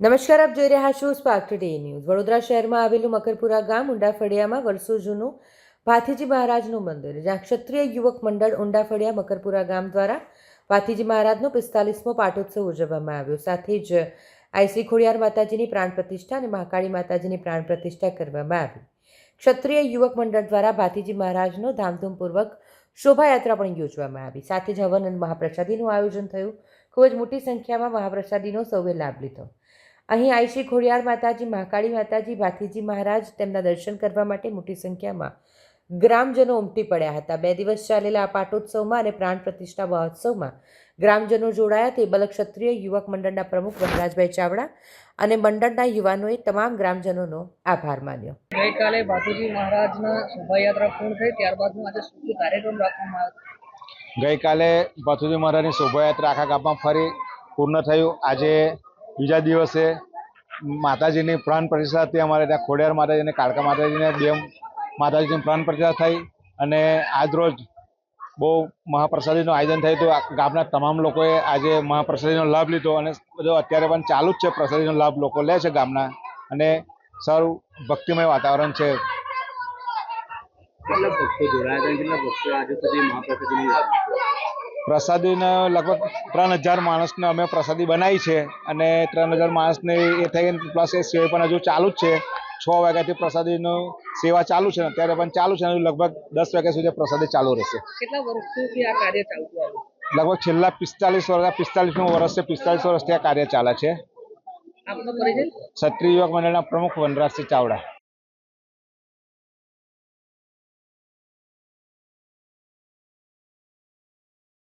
નમસ્કાર, આપ જોઈ રહ્યા છો સ્પાર્ક ટુડે ન્યૂઝ વડોદરા શહેરમાં આવેલું મકરપુરા ગામ ઉંડાફળિયામાં વર્ષો જૂનું ભાથીજી મહારાજનું મંદિર. જ્યાં ક્ષત્રિય યુવક મંડળ ઊંડાફળિયા મકરપુરા ગામ દ્વારા ભાથીજી મહારાજનો પિસ્તાલીસમો પાટોત્સવ ઉજવવામાં આવ્યો. સાથે જ આઈસી ખોડિયાર માતાજીની પ્રાણ પ્રતિષ્ઠા અને મહાકાળી માતાજીની પ્રાણ પ્રતિષ્ઠા કરવામાં આવી. ક્ષત્રિય યુવક મંડળ દ્વારા ભાથીજી મહારાજનો ધામધૂમપૂર્વક શોભાયાત્રા પણ યોજવામાં આવી. સાથે જ હવન અને મહાપ્રસાદીનું આયોજન થયું. ખૂબ જ મોટી સંખ્યામાં મહાપ્રસાદીનો સૌએ લાભ લીધો. અહીં આઈશી ખોડિયાર માતાજી મહાકાળી માતાજી ભાથીજી મહારાજ તેમના દર્શન કરવા માટે મોટી સંખ્યામાં ગ્રામજનો ઉમટી પડ્યા હતા. બે દિવસ ચાલેલા આ પાટોત્સવમાં અને પ્રાણ પ્રતિષ્ઠા મહોત્સવમાં ગ્રામજનો જોડાયા. તે બલ ક્ષત્રિય યુવક મંડળના પ્રમુખ વનરાજભાઈ ચાવડા અને મંડળના યુવાનોએ તમામ ગ્રામજનોનો આભાર માન્યો. ગઈકાલે બાપુજી મહારાજના શોભાયાત્રા પૂર્ણ થઈ ત્યારબાદનો આજે શું કાર્યક્રમ રાખવામાં આવ્યો. ગઈકાલે ભાથુજી મહારાજની શોભાયાત્રા આખા ગામમાં ફરી પૂર્ણ થયું. આજે બીજા દિવસે માતાજીની પ્રાણ પ્રતિષ્ઠા હતી અમારે ત્યાં ખોડિયાર માતાજીને, કાળકા માતાજીને બે માતાજીની પ્રાણ પ્રતિષ્ઠા થઈ અને આજરોજ બહુ મહાપ્રસાદીનું આયોજન થયું હતું. ગામના તમામ લોકોએ આજે મહાપ્રસાદીનો લાભ લીધો અને બધો અત્યારે પણ ચાલુ જ છે પ્રસાદીનો લાભ લોકો લે છે ગામના અને સારું ભક્તિમય વાતાવરણ છે. કેટલા ભક્તો જોડાયા કેટલા ભક્તો આજે સુધી મહાપ્રસાદીની પ્રસાદીને લગભગ ત્રણ હજાર માણસને અમે પ્રસાદી બનાવી છે અને ત્રણ હજાર માણસને એ થઈ પ્લસ એ સેવા પણ હજુ ચાલુ જ છે. છ વાગ્યાથી પ્રસાદીનું સેવા ચાલુ છે અત્યારે પણ ચાલુ છે લગભગ દસ વાગ્યા સુધી પ્રસાદી ચાલુ રહેશે. કેટલા વર્ષોથી આ કાર્ય ચાલતું આવ્યું લગભગ છેલ્લા પિસ્તાલીસ વર્ષ પિસ્તાલીસનું વર્ષ છે પિસ્તાલીસ વર્ષથી આ કાર્ય ચાલે છે. ક્ષત્રિય યુવક મંડળના પ્રમુખ વનરાજસિંહ ચાવડા.